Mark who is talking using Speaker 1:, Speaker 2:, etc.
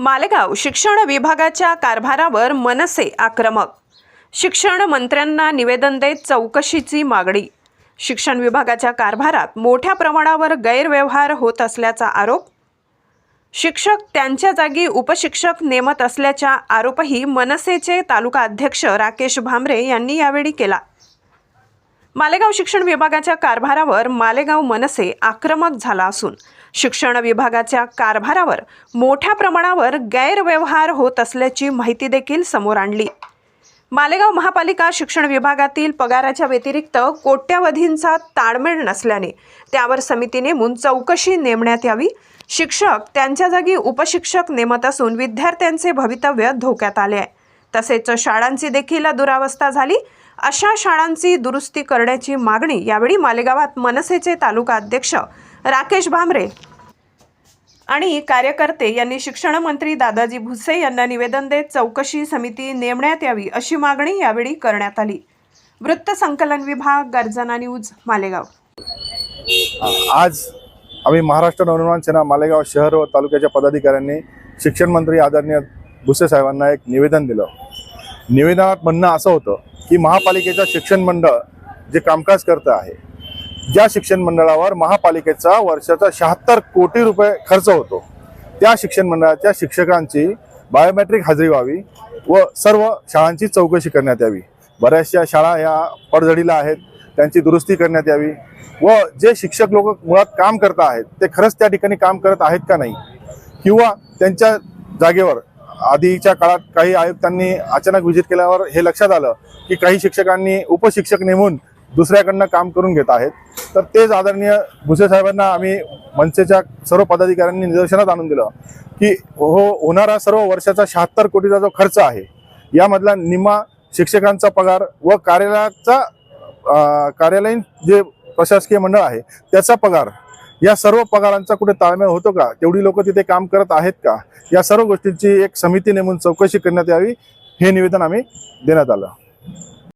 Speaker 1: मालेगाव शिक्षण विभागाच्या कारभारावर मनसे आक्रमक. शिक्षण मंत्र्यांना निवेदन देत चौकशीची मागणी. शिक्षण विभागाच्या कारभारात मोठ्या प्रमाणावर गैरव्यवहार होत असल्याचा आरोप. शिक्षक त्यांच्या जागी उपशिक्षक नेमत असल्याचा आरोपही मनसेचे तालुका अध्यक्ष राकेश भामरे यांनी यावेळी केला. मालेगाव शिक्षण विभागाच्या कारभारावर मालेगाव मनसे आक्रमक झाला असून शिक्षण विभागाच्या कारभारावर मोठ्या प्रमाणावर गैरव्यवहार होत असल्याची माहिती देखील समोर आणली. मालेगाव महापालिका शिक्षण विभागातील पगाराच्या व्यतिरिक्त कोट्यावधींचा ताळमेळ नसल्याने त्यावर समिती नेमून चौकशी नेमण्यात यावी. शिक्षक त्यांच्या जागी उपशिक्षक नेमत असून विद्यार्थ्यांचे भवितव्य धोक्यात आले आहे. तसेच शाळांची देखील दुरावस्था झाली. अशा शाळांची दुरुस्ती करण्याची मागणी यावेळी मालेगावात मनसेचे तालुका अध्यक्ष राकेश भामरे आणि कार्यकर्ते यांनी शिक्षण मंत्री दादाजी भुसे यांना निवेदन देत चौकशी समिती नेमण्यात यावी अशी मागणी यावेळी करण्यात आली. वृत्त संकलन विभाग गर्जना न्यूज मालेगाव.
Speaker 2: आज आम्ही महाराष्ट्र नवनिर्माण सेना मालेगाव शहर व तालुक्याच्या पदाधिकाऱ्यांनी शिक्षण मंत्री आदरणीय भुसे साहेबांना एक निवेदन दिलं. निवेदनात म्हणणं असं होतं की महापालिकेचं शिक्षण मंडळ जे कामकाज करतं आहे ज्या शिक्षण मंडळावर महापालिकेचा वर्षाचा शहात्तर कोटी रुपये खर्च होतो त्या शिक्षण मंडळाच्या शिक्षकांची बायोमेट्रिक हजेरी व्हावी व सर्व शाळांची चौकशी करण्यात यावी. बऱ्याचशा शाळा ह्या पडझडीला आहेत त्यांची दुरुस्ती करण्यात यावी व जे शिक्षक लोक मुळात काम करत आहेत ते खरंच त्या ठिकाणी काम करत आहेत का नाही? किंवा त्यांच्या जागेवर आधीच्या काळात काही आयुक्तांनी अचानक व्हिजिट केल्यावर हे लक्षात आलं की काही शिक्षकांनी उपशिक्षक नेमून दुसऱ्याकडनं काम करून घेत आहेत. तर तेच आदरणीय भुसे साहेबांना आम्ही मनसेच्या सर्व पदाधिकाऱ्यांनी निदर्शनात आणून दिलं की हो होणारा सर्व वर्षाचा शहात्तर कोटीचा जो खर्च आहे यामधला निम्मा शिक्षकांचा पगार व कार्यालयाचा कार्यालयीन जे प्रशासकीय मंडळ आहे त्याचा पगार या सर्व पगारांचा कुठे ताळमेळ होतो का? तेवढी लोक तिथे काम करत आहेत का? या सर्व गोष्टींची एक समिती नेमून चौकशी करण्यात यावी हे निवेदन आम्ही देण्यात आलं.